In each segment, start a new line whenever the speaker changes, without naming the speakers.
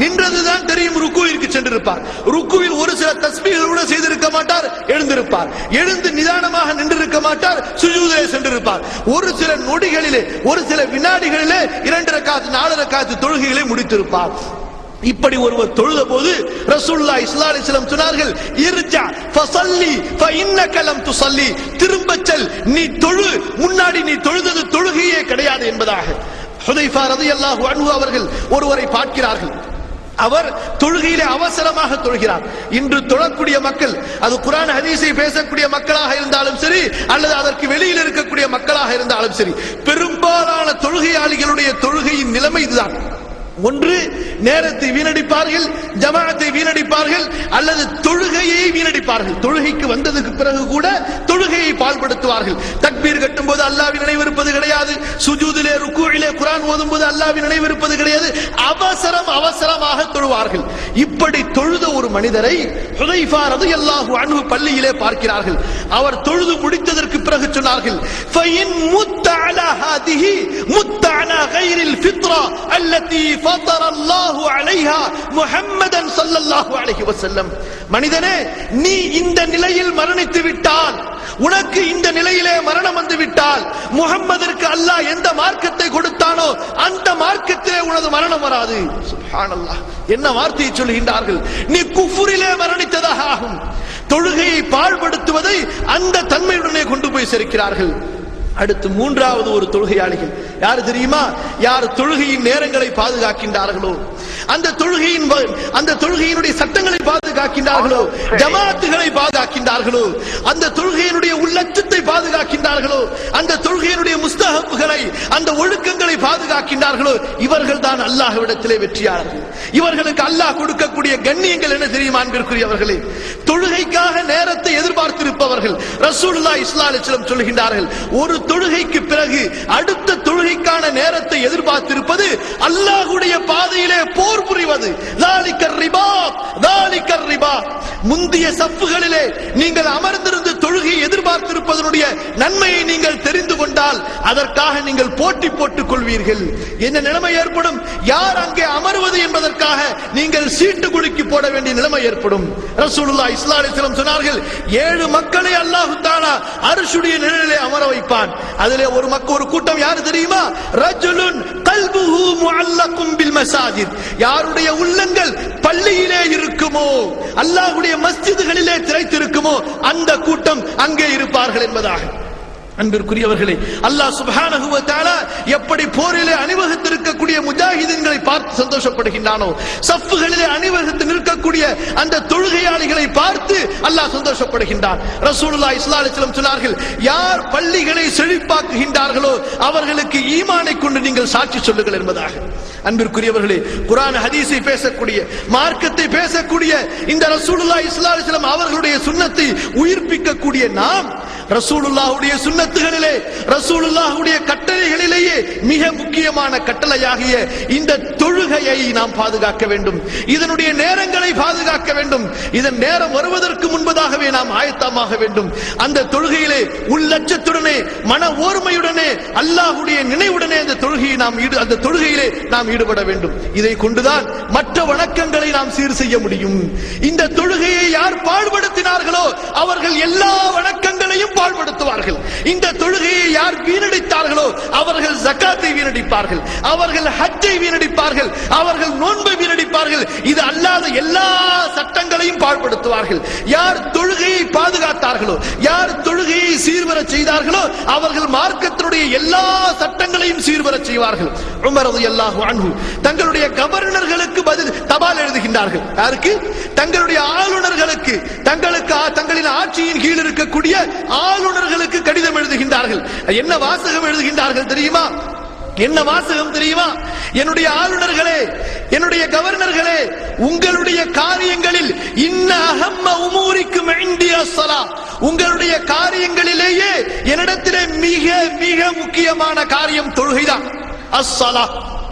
நின்றதுதான் தெரியும் ருக்குவிற்கு சென்றிருப்பார். ருக்குவில் ஒரு சில தஸ்மீகள் கூட செய்திருக்க மாட்டார் எழுந்திருப்பார். எழுந்து நிதானமாக நின்றிருக்க மாட்டார் சுஜூதிலே சென்றிருப்பார். ஒரு சில நொடிகளிலே ஒரு சில வினாடிகளிலே இரண்டு ரக்காத்து நாலு ரக்காத்து தொழுகைகளை முடித்திருப்பார். இப்படி ஒருவர் தொழுத போது ரசூல்லா இஸ்லா அலிஸ்லாம் சொன்னார்கள் இர்ஜா ஃபஸல்லி ஃபஇன்னக லம் துஸல்லி. திரும்பச் செல் நீ தொழு முன்னாடி நீ தொழுதது தொழுகையே கிடையாது என்பதாக. ஹுதைஃபா ரலியல்லாஹு அன்ஹு அவர்கள் ஒருவரை பார்க்கிறார்கள். அவர் தொழுகையிலே அவசரமாக தொழுகிறார். இன்று தொழக்கூடிய மக்கள் அது குரான் ஹதீஸை பேசக்கூடிய மக்களாக இருந்தாலும் சரி அல்லது அதற்கு வெளியில் இருக்கக்கூடிய மக்களாக இருந்தாலும் சரி பெரும்பாலான தொழுகையாளிகளுடைய தொழுகையின் நிலைமை இதுதான். ஒன்று நேரத்தை வீணடிப்பார்கள் ஜமாஅத்தை வீணடிப்பார்கள் அல்லது தொழுகையை வீணடிப்பார்கள். தொழுகைக்கு வந்ததுக்கு பிறகு கூட தொழுகையை பால்படுத்துவார்கள் தக்பீர் கட்டும் போது அல்லாவின் நினைவிருப்பது கிடையாது. சுஜூதிலே ருக்குவிலே குரான் ஓதும் போது அல்லாவின் நினைவிருப்பது கிடையாது. அவசரம் அவசரமாக தொழுவார்கள். இப்படி தொழுத ஒரு மனிதரை ஹுதைஃபா ரலியல்லாஹு அன்ஹு பள்ளியிலே பார்க்கிறார்கள். அவர் தொழுது முடித்ததற்கு பிறகு சொன்னார்கள் மனிதனே நீ இந்த நிலையில் மரணித்து விட்டால் உனக்கு இந்த நிலையிலே மரணம் வந்து விட்டால் முகம்மதற்கு அல்லாஹ் எந்த மார்க்கத்தை கொடுத்தானோ அந்த மார்க்கத்திலே உனது மரணம் வராது. என்ன வார்த்தையை சொல்கின்றார்கள் நீ குஃபுரிலே மரணித்ததாக ஆகும். தொழுகையை பாழ்படுத்துவதை அந்த தன்மையுடனே கொண்டு போய் சேர்க்கிறார்கள். அடுத்து மூன்றாவது ஒரு தொழுகையாளிகள். யாரு தெரியுமா? யார் தொழுகையின் நேரங்களை பாதுகாக்கின்றார்களோ? அந்த தொழுகையின் அந்த தொழுகையினுடைய சட்டங்களை பாதுகாக்கின்றார்களோ? ஜமாத்துகளை பாதுகாக்கின்றார்களோ? அந்த தொழுகையினுடைய உள்ளச்சத்தை பாதுகாக்கின்றார்களோ? அந்த தொழுகையினுடைய முஸ்தகப்புகளை அந்த ஒழுக்கங்களை பாதுகாக்கின்றார்களோ? இவர்கள் தான் அல்லாஹ்விடத்திலே வெற்றியாளர்கள். இவர்களுக்கு அல்லாஹ் கொடுக்கக்கூடிய கண்ணியங்கள் என்ன தெரியுமா அன்பிற்குரியவர்களே? தொழுகைக்காக நேரத்தை எதிர்பார்த்திருப்பவர்கள் ரசூலுல்லாஹி ஸல்லல்லாஹு அலைஹி வஸல்லம் சொல்கின்றார்கள் ஒரு தொழுகைக்கு பிறகு அடுத்த தொழுகைக்கான நேரத்தை எதிர்பார்த்திருப்பது அல்லாஹ்வுடைய பாதையிலே போர் ذلك الرباط. தாலிக்கர் ரிபா. முந்திய சப்புகளிலே நீங்கள் அமர்ந்திருந்து தொழுகையை எதிர்பார்த்திருப்பதனுடைய நன்மையை நீங்கள் தெரிந்து கொண்டால் அதற்காக நீங்கள் போட்டி போட்டுக் கொள்வீர்கள். என்ன நிலைமை ஏற்படும்? யார் அங்கே அமர்வது என்பதற்காக நீங்கள் சீட்டு குலுக்கி போட வேண்டிய நிலைமை ஏற்படும். ரசூலுல்லா இஸ்லாலிஸ்லம் சொன்னார்கள் ஏழு மக்களை அல்லாஹு தானா அரிசுடைய நிழலிலே அமர வைப்பான். அதிலே ஒரு மக்கள் ஒரு கூட்டம் யாரு தெரியுமா? ரஜுலுன் கல்புஹு முஅல்லகும் பில் மசாஜித். யாருடைய உள்ளங்க இருக்குமோ அல்லாஹ்வுடைய மஸ்ஜிதுகளிலே திரைத்திருக்குமோ அந்த கூட்டம் அங்கே இருப்பார்கள் என்பதாக. அன்பிற்குரியவர்களே அல்லாஹ் சுப்ஹானஹு வ தஆலா எப்படி போரிலே அணிவகுத்திருக்கக்கூடிய முஜாஹிதீன்களை பார்த்து சந்தோஷப்படுகின்றானோ சஃப்புகளிலே அணிவகுத்து நிற்கக்கூடிய அந்த தொழுகையாளிகளை பார்த்து அல்லாஹ் சந்தோஷப்படுகின்றான். ரசூலுல்லாஹி ஸல்லல்லாஹு அலைஹி வஸல்லம் சொன்னார்கள் யார் பள்ளிகளை செழிப்பாக்குகின்றார்களோ அவர்களுக்கு ஈமானை கொண்டு நீங்கள் சாட்சி சொல்லுங்கள் என்பதாக. அன்பிற்குரியவர்களே குர்ஆன் ஹதீஸை பேசக்கூடிய மார்க்கத்தை பேசக்கூடிய இந்த ரசூலுல்லாஹி ஸல்லல்லாஹு அலைஹி வஸல்லம் அவர்களுடைய சுன்னத்தை உயிர்ப்பிக்கக்கூடிய நாம் ரசூலுல்லாஹுடைய சுன்னத்துகளிலே ரசூலுல்லாஹுடைய கட்டளைகளிலேயே மிக முக்கியமான கட்டளையாகிய இந்த தொழுகையை நாம் பாதுகாக்க வேண்டும். இதனுடைய நேரங்களை பாதுகாக்க வேண்டும். இதன் நேரம் வருவதற்கு முன்பதாகவே நாம் ஆயத்தமாக வேண்டும். அந்த தொழுகையிலே உள்ளட்சத்துடனே மன ஓர்மையுடனே அல்லாஹுடைய நினைவுடனே அந்த தொழுகையை நாம் ஈடு அந்த தொழுகையிலே நாம் ஈடுபட வேண்டும். இதை கொண்டுதான் மற்ற வணக்கங்களை நாம் சீர் செய்ய முடியும். இந்த தொழுகையை யார் பாடுபடுத்தினார்களோ அவர்கள் எல்லா வணக்கங்களையும் பாழ்படுத்துவார்கள். இந்த தொழுகையை யார் வீணடித்தார்களோ அவர்கள் ஜக்காத்தை வீணடிப்பார்கள். அவர்கள் ஹஜ்ஜை வீணடிப்பார்கள். அவர்கள் நோன்பை வீணடிப்பார்கள். இது அல்லாத எல்லா சட்டங்களையும் பாழ்படுத்துவார்கள். யார் தொழுகையை பாதுகாத்தார்களோ யார் தொழுகையை சீர்வர செய்தார்களோ அவர்கள் மார்க்கத்தினுடைய எல்லா சட்டங்களையும் சீர்வர செய்வார்கள். உமரது ரலியல்லாஹு அன்பு தங்களுடைய கவர்னர்களுக்கு பதில் தபால் எழுதுகின்றார்கள். யாருக்கு? தங்களுடைய ஆளுநர்களுக்கு. தங்களை ஆட்சியின் கீழ் இருக்கக்கூடிய ஆளுநர்களுக்கு கடிதம் எழுதுகின்றார்கள். என்ன வாசகம் எழுதுகின்றார்கள் தெரியுமா? என்ன வாசகம் தெரியுமா? என்னுடைய ஆளுநர்களே என்னுடைய கவர்னர்களே உங்களுடைய காரியங்களில் இன்ன அகம்ம உமூரிக்கும் இந்திய சலா உங்களுடைய காரியங்களிலேயே என்னிடத்திலே மிக மிக முக்கியமான காரியம் தொழுகைதான். அஸ்ஸலா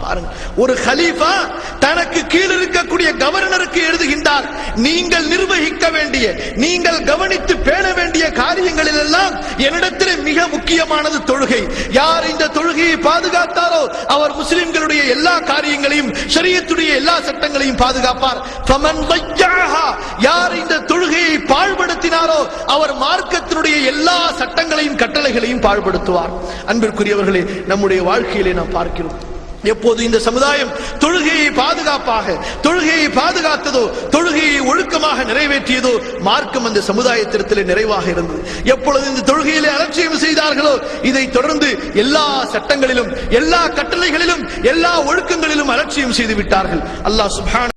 பாருங்க. ஒரு ஹலீஃபா தனக்கு கீழ் இருக்கக்கூடிய கவர்னருக்கு எழுதுகின்றார் நீங்கள் நிர்வகிக்க வேண்டிய நீங்கள் கவனித்து பேண வேண்டிய காரியங்களில் எல்லாம் என்னிடத்தில் மிக முக்கியமானது தொழுகை. யார் இந்த தொழுகையை பாதுகாத்தாரோ அவர் முஸ்லிம்களுடைய எல்லா காரியங்களையும் சரியத்துடைய எல்லா சட்டங்களையும் பாதுகாப்பார். யார் இந்த தொழுகையை பாழ்படுத்தினாரோ அவர் மார்க்கத்தினுடைய எல்லா சட்டங்களையும் கட்டளைகளையும் பாழ்படுத்துவார். அன்பிற்குரியவர்களே நம்முடைய வாழ்க்கையிலே நாம் பார்க்கிறோம் எப்போது இந்த சமுதாயம் தொழுகையை பாதுகாப்பாக தொழுகையை பாதுகாத்ததோ தொழுகையை ஒழுக்கமாக நிறைவேற்றியதோ மார்க்கம் அந்த சமுதாயத்திடத்தில் நிறைவாக இருந்தது. எப்பொழுது இந்த தொழுகையிலே அலட்சியம் செய்தார்களோ இதை தொடர்ந்து எல்லா சட்டங்களிலும் எல்லா கட்டளைகளிலும் எல்லா ஒழுக்கங்களிலும் அலட்சியம் செய்து விட்டார்கள். அல்லாஹ் சுபான